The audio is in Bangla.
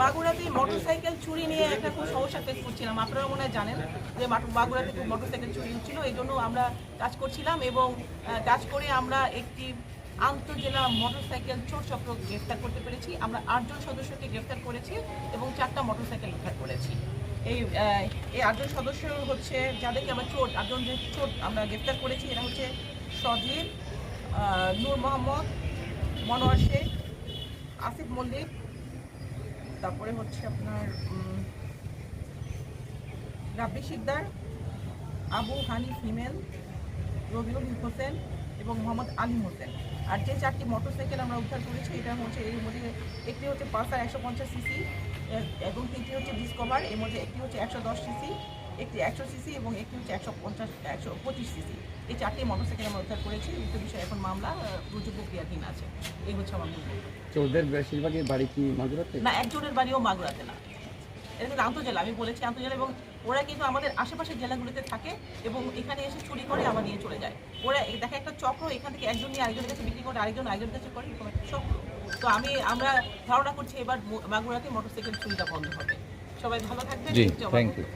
মাগুরাতে মোটরসাইকেল চুরি নিয়ে একটা খুব সমস্যা ফেস করছিলাম। আপনারা মনে হয় জানেন যে মাগুরাতে খুব মোটরসাইকেল চুরি হচ্ছিল, এই জন্য আমরা কাজ করছিলাম এবং কাজ করে আমরা একটি আন্তজেলা মোটরসাইকেল চোর চক্র গ্রেফতার করতে পেরেছি। আমরা আটজন সদস্যকে গ্রেফতার করেছি এবং চারটা মোটরসাইকেল উদ্ধার করেছি। এই এই আটজন সদস্য হচ্ছে যাদেরকে আমরা চোর, আটজন যে চোর আমরা গ্রেফতার করেছি, এরা হচ্ছে সজীব নূর মোহাম্মদ, মনোয়ার শেখ আসিফ মল্লিক, তারপরে হচ্ছে আপনার রাব্বি শিকদার, আবু হানিফ হিমেল, রবিউল হোসেন এবং মোহাম্মদ আলিম হোসেন। আর যে চারটি মোটরসাইকেল আমরা উদ্ধার করেছি, এটা হচ্ছে এর মধ্যে একটি হচ্ছে পালসার একশো পঞ্চাশ সিসি এবং তিনটি হচ্ছে ডিসকভার, এর মধ্যে একটি হচ্ছে একশো দশ সিসি একটি একশো সিসি এবং একটি হচ্ছে একশো পঞ্চাশ একশো পঁচিশ সিসি। এই চারটি মোটরসাইকেল আমরা উদ্ধার করেছি। উক্ত বিষয়ে এখন মামলা রুজু প্রক্রিয়াধীন আছে। এই হচ্ছে আমার। ওদের বেশিরভাগই বাড়ি কি মাগুরাতে? না একজনের বাড়িও মাগুরাতে না। এটা কিন্তু আন্তজেলা আমি বলেছি আন্তজেলা এবং ওরা কিন্তু আমাদের আশেপাশের জেলাগুলিতে থাকে এবং এখানে এসে চুরি করে আবার নিয়ে চলে যায়। ওরা দেখা একটা চক্র এখান থেকে একজন নিয়ে আরেকজনের কাছে বিক্রি করে আরেকজন আরেকজনের কাছে করে এরকম একটা চক্র। তো আমি আমরা ধারণা করছি এবার মাগুরাতে মোটরসাইকেল চুরিটা বন্ধ হবে। সবাই ভালো থাকবেন। আমার থ্যাংক ইউ।